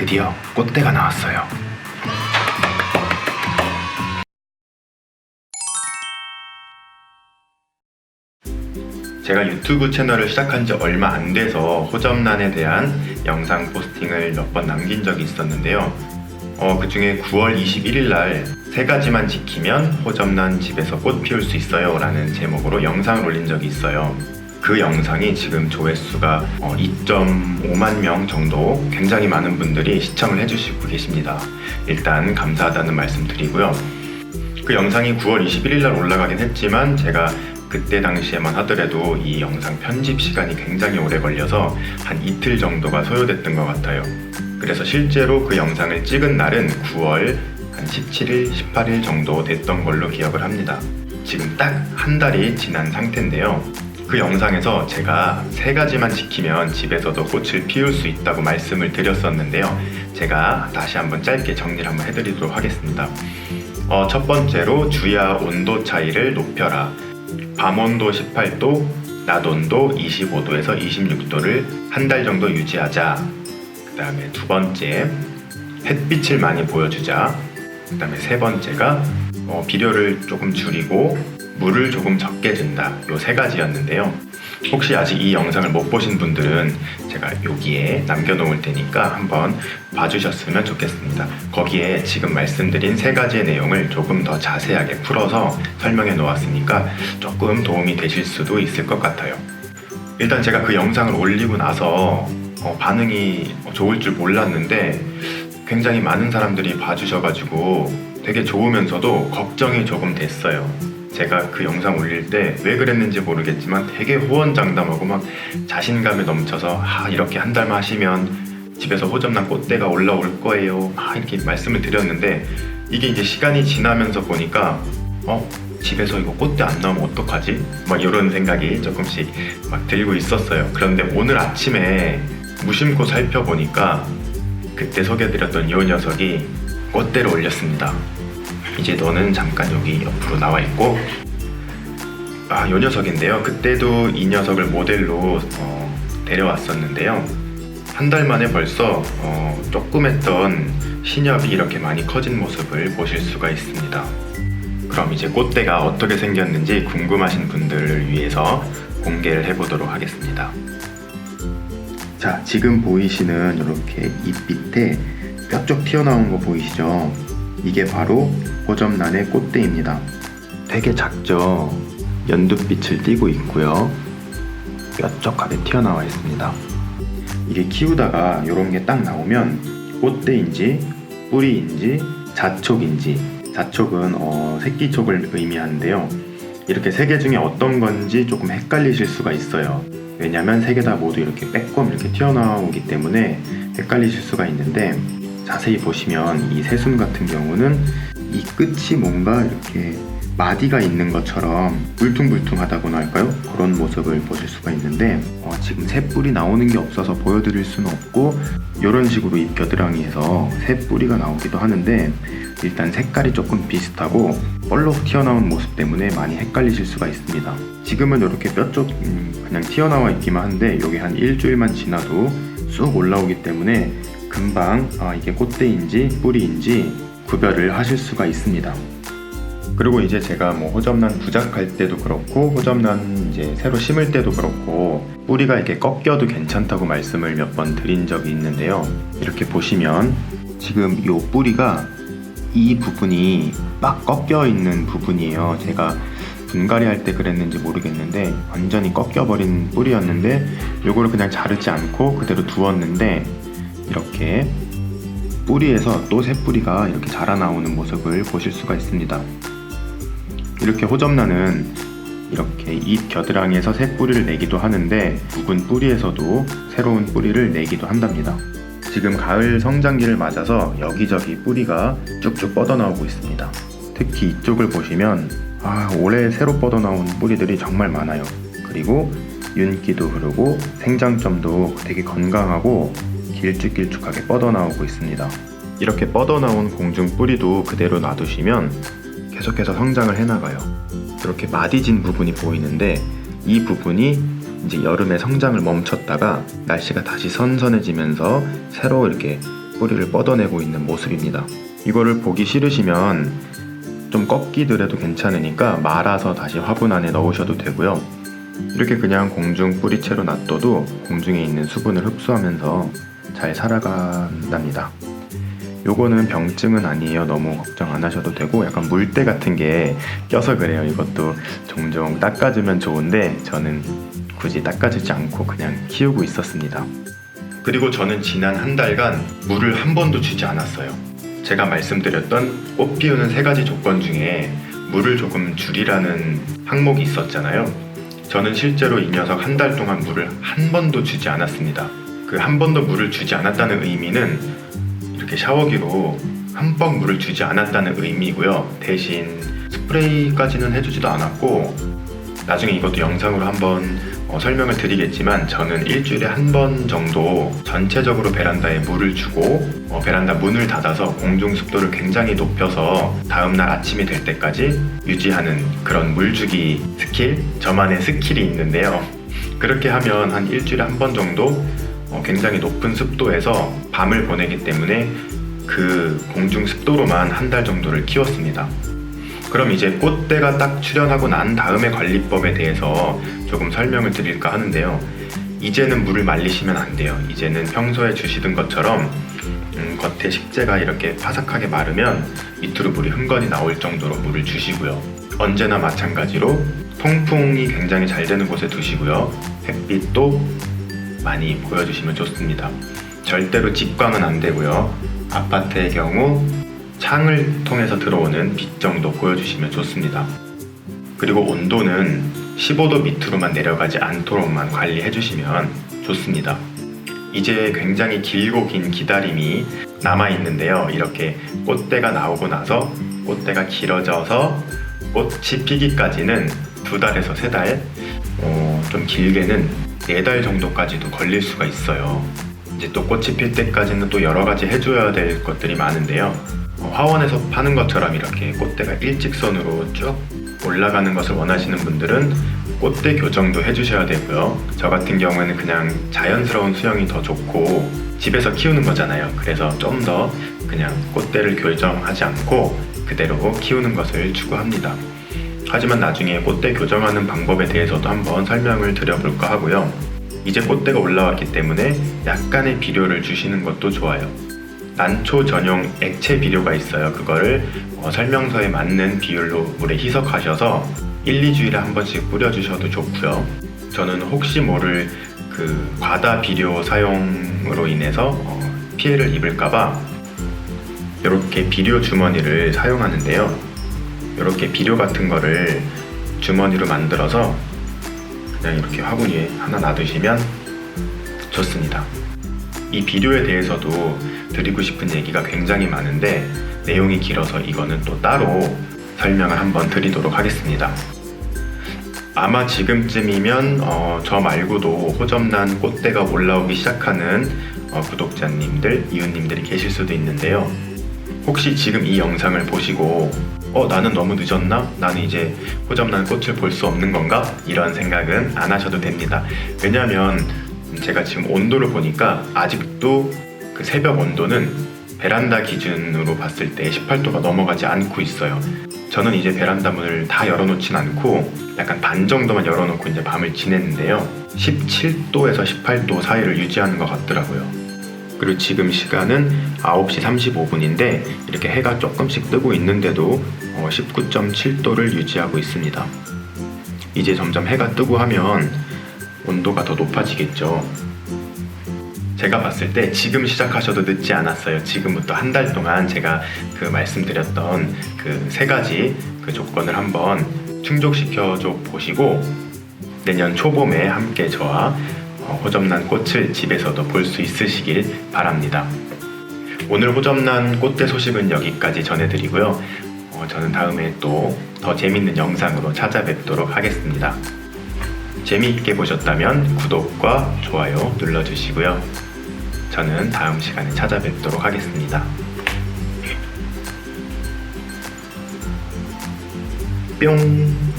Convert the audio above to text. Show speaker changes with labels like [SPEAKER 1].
[SPEAKER 1] 드디어 꽃대가 나왔어요. 제가 유튜브 채널을 시작한 지 얼마 안 돼서 호접란에 대한 영상 포스팅을 몇 번 남긴 적이 있었는데요. 어, 그 중에 9월 21일 날 세 가지만 지키면 호접란 집에서 꽃 피울 수 있어요 라는 제목으로 영상을 올린 적이 있어요. 그 영상이 지금 조회수가 어, 2.5만 명 정도 굉장히 많은 분들이 시청을 해주시고 계십니다. 일단 감사하다는 말씀 드리고요. 그 영상이 9월 21일 날 올라가긴 했지만 제가 그때 당시에만 하더라도 이 영상 편집 시간이 굉장히 오래 걸려서 한 이틀 정도가 소요됐던 것 같아요. 그래서 실제로 그 영상을 찍은 날은 9월 한 17일, 18일 정도 됐던 걸로 기억을 합니다. 지금 딱 한 달이 지난 상태인데요. 그 영상에서 제가 세 가지만 지키면 집에서도 꽃을 피울 수 있다고 말씀을 드렸었는데요. 제가 다시 한번 짧게 정리를 한번 해드리도록 하겠습니다. 어, 첫 번째로 주야 온도 차이를 높여라. 밤 온도 18도, 낮 온도 25도에서 26도를 한 달 정도 유지하자. 그 다음에 두 번째, 햇빛을 많이 보여주자. 그 다음에 세 번째가 어, 비료를 조금 줄이고 물을 조금 적게 준다. 요 세 가지였는데요. 혹시 아직 이 영상을 못 보신 분들은 제가 여기에 남겨놓을 테니까 한번 봐주셨으면 좋겠습니다. 거기에 지금 말씀드린 세 가지의 내용을 조금 더 자세하게 풀어서 설명해 놓았으니까 조금 도움이 되실 수도 있을 것 같아요. 일단 제가 그 영상을 올리고 나서 어, 반응이 좋을 줄 몰랐는데 굉장히 많은 사람들이 봐주셔가지고 되게 좋으면서도 걱정이 조금 됐어요. 제가 그 영상 올릴 때 왜 그랬는지 모르겠지만 되게 호언장담하고 막 자신감에 넘쳐서 아 이렇게 한 달만 하시면 집에서 호접난 꽃대가 올라올 거예요 막 이렇게 말씀을 드렸는데 이게 이제 시간이 지나면서 보니까 어 집에서 이거 꽃대 안 나오면 어떡하지? 막 이런 생각이 조금씩 막 들고 있었어요. 그런데 오늘 아침에 무심코 살펴보니까 그때 소개해드렸던 이 녀석이 꽃대를 올렸습니다. 이제 너는 잠깐 여기 옆으로 나와 있고 아, 요 녀석인데요. 그때도 이 녀석을 모델로 어, 데려왔었는데요. 한 달 만에 벌써 어, 조금 했던 신엽이 이렇게 많이 커진 모습을 보실 수가 있습니다. 그럼 이제 꽃대가 어떻게 생겼는지 궁금하신 분들을 위해서 공개를 해보도록 하겠습니다. 자, 지금 보이시는 이렇게 잎 밑에 뾰족 튀어나온 거 보이시죠? 이게 바로 호접란의 꽃대입니다. 되게 작죠? 연두빛을 띠고 있고요. 뾰족하게 튀어나와 있습니다. 이게 키우다가 이런 게 딱 나오면 꽃대인지 뿌리인지 자촉인지 자촉은 어, 새끼촉을 의미하는데요. 이렇게 세 개 중에 어떤 건지 조금 헷갈리실 수가 있어요. 왜냐면 세 개 다 모두 이렇게 빼꼼 이렇게 튀어나오기 때문에 헷갈리실 수가 있는데 자세히 보시면 이 새순 같은 경우는 이 끝이 뭔가 이렇게 마디가 있는 것처럼 울퉁불퉁하다고나 할까요? 그런 모습을 보실 수가 있는데 어, 지금 새 뿔이 나오는 게 없어서 보여드릴 수는 없고 이런 식으로 이 겨드랑이에서 새 뿌리가 나오기도 하는데 일단 색깔이 조금 비슷하고 볼록 튀어나온 모습 때문에 많이 헷갈리실 수가 있습니다. 지금은 이렇게 뼈쪽 음, 그냥 튀어나와 있기만 한데 여기 한 일주일만 지나도 쑥 올라오기 때문에 금방 아, 이게 꽃대인지 뿌리인지 구별을 하실 수가 있습니다. 그리고 이제 제가 뭐 호접란 부작할 때도 그렇고 호접란 이제 새로 심을 때도 그렇고 뿌리가 이렇게 꺾여도 괜찮다고 말씀을 몇 번 드린 적이 있는데요. 이렇게 보시면 지금 이 뿌리가 이 부분이 막 꺾여 있는 부분이에요. 제가 분갈이 할 때 그랬는지 모르겠는데 완전히 꺾여 버린 뿌리였는데 요거를 그냥 자르지 않고 그대로 두었는데 이렇게 뿌리에서 또 새 뿌리가 이렇게 자라나오는 모습을 보실 수가 있습니다. 이렇게 호접란은 이렇게 잎 겨드랑이에서 새 뿌리를 내기도 하는데 묵은 뿌리에서도 새로운 뿌리를 내기도 한답니다. 지금 가을 성장기를 맞아서 여기저기 뿌리가 쭉쭉 뻗어나오고 있습니다. 특히 이쪽을 보시면 아, 올해 새로 뻗어나온 뿌리들이 정말 많아요. 그리고 윤기도 흐르고 생장점도 되게 건강하고 길쭉길쭉하게 뻗어나오고 있습니다. 이렇게 뻗어나온 공중 뿌리도 그대로 놔두시면 계속해서 성장을 해나가요. 이렇게 마디진 부분이 보이는데 이 부분이 이제 여름에 성장을 멈췄다가 날씨가 다시 선선해지면서 새로 이렇게 뿌리를 뻗어내고 있는 모습입니다. 이거를 보기 싫으시면 좀 꺾이더라도 괜찮으니까 말아서 다시 화분 안에 넣으셔도 되고요. 이렇게 그냥 공중 뿌리채로 놔둬도 공중에 있는 수분을 흡수하면서 잘 살아간답니다. 요거는 병증은 아니에요. 너무 걱정 안 하셔도 되고 약간 물때 같은 게 껴서 그래요. 이것도 종종 닦아주면 좋은데 저는 굳이 닦아주지 않고 그냥 키우고 있었습니다. 그리고 저는 지난 한 달간 물을 한 번도 주지 않았어요. 제가 말씀드렸던 꽃 피우는 세 가지 조건 중에 물을 조금 줄이라는 항목이 있었잖아요. 저는 실제로 이 녀석 한 달 동안 물을 한 번도 주지 않았습니다. 그 한 번도 물을 주지 않았다는 의미는 이렇게 샤워기로 흠뻑 물을 주지 않았다는 의미고요. 대신 스프레이까지는 해주지도 않았고 나중에 이것도 영상으로 한번 어, 설명을 드리겠지만 저는 일주일에 한 번 정도 전체적으로 베란다에 물을 주고 어, 베란다 문을 닫아서 공중 습도를 굉장히 높여서 다음날 아침이 될 때까지 유지하는 그런 물주기 스킬 저만의 스킬이 있는데요. 그렇게 하면 한 일주일에 한 번 정도 어, 굉장히 높은 습도에서 밤을 보내기 때문에 그 공중 습도로만 한 달 정도를 키웠습니다. 그럼 이제 꽃대가 딱 출현하고 난 다음의 관리법에 대해서 조금 설명을 드릴까 하는데요. 이제는 물을 말리시면 안 돼요. 이제는 평소에 주시던 것처럼 음, 겉에 식재가 이렇게 바삭하게 마르면 밑으로 물이 흥건히 나올 정도로 물을 주시고요. 언제나 마찬가지로 통풍이 굉장히 잘 되는 곳에 두시고요. 햇빛도 많이 보여주시면 좋습니다. 절대로 직광은 안 되고요. 아파트의 경우 창을 통해서 들어오는 빛 정도 보여주시면 좋습니다. 그리고 온도는 15도 밑으로만 내려가지 않도록만 관리해 주시면 좋습니다. 이제 굉장히 길고 긴 기다림이 남아 있는데요. 이렇게 꽃대가 나오고 나서 꽃대가 길어져서 꽃이 피기까지는 두 달에서 세 달, 어, 좀 길게는 네 달 정도까지도 걸릴 수가 있어요. 이제 또 꽃이 필 때까지는 또 여러 가지 해줘야 될 것들이 많은데요. 어, 화원에서 파는 것처럼 이렇게 꽃대가 일직선으로 쭉 올라가는 것을 원하시는 분들은 꽃대 교정도 해주셔야 되고요. 저 같은 경우에는 그냥 자연스러운 수영이 더 좋고 집에서 키우는 거잖아요. 그래서 좀 더 그냥 꽃대를 교정하지 않고 그대로 키우는 것을 추구합니다. 하지만 나중에 꽃대 교정하는 방법에 대해서도 한번 설명을 드려볼까 하고요. 이제 꽃대가 올라왔기 때문에 약간의 비료를 주시는 것도 좋아요. 난초 전용 액체 비료가 있어요. 그거를 어, 설명서에 맞는 비율로 물에 희석하셔서 1, 2주일에 한 번씩 뿌려주셔도 좋고요. 저는 혹시 모를 그 과다 비료 사용으로 인해서 어, 피해를 입을까봐 이렇게 비료 주머니를 사용하는데요. 이렇게 비료 같은 거를 주머니로 만들어서 그냥 이렇게 화분 위에 하나 놔두시면 좋습니다. 이 비료에 대해서도 드리고 싶은 얘기가 굉장히 많은데 내용이 길어서 이거는 또 따로 설명을 한번 드리도록 하겠습니다. 아마 지금쯤이면 어, 저 말고도 호접난 꽃대가 올라오기 시작하는 어, 구독자님들, 이웃님들이 계실 수도 있는데요. 혹시 지금 이 영상을 보시고 어 나는 너무 늦었나? 나는 이제 호접난 꽃을 볼 수 없는 건가? 이런 생각은 안 하셔도 됩니다. 왜냐하면 제가 지금 온도를 보니까 아직도 그 새벽 온도는 베란다 기준으로 봤을 때 18도가 넘어가지 않고 있어요. 저는 이제 베란다 문을 다 열어놓진 않고 약간 반 정도만 열어놓고 이제 밤을 지냈는데요. 17도에서 18도 사이를 유지하는 것 같더라고요. 그리고 지금 시간은 9시 35분인데 이렇게 해가 조금씩 뜨고 있는데도 19.7도를 유지하고 있습니다. 이제 점점 해가 뜨고 하면 온도가 더 높아지겠죠. 제가 봤을 때 지금 시작하셔도 늦지 않았어요. 지금부터 한 달 동안 제가 그 말씀드렸던 그 세 가지 그 조건을 한번 충족시켜 줘 보시고 내년 초봄에 함께 저와 어, 호접난 꽃을 집에서도 볼 수 있으시길 바랍니다. 오늘 호접난 꽃대 소식은 여기까지 전해드리고요. 어, 저는 다음에 또 더 재밌는 영상으로 찾아뵙도록 하겠습니다. 재미있게 보셨다면 구독과 좋아요 눌러주시고요. 저는 다음 시간에 찾아뵙도록 하겠습니다. 뿅!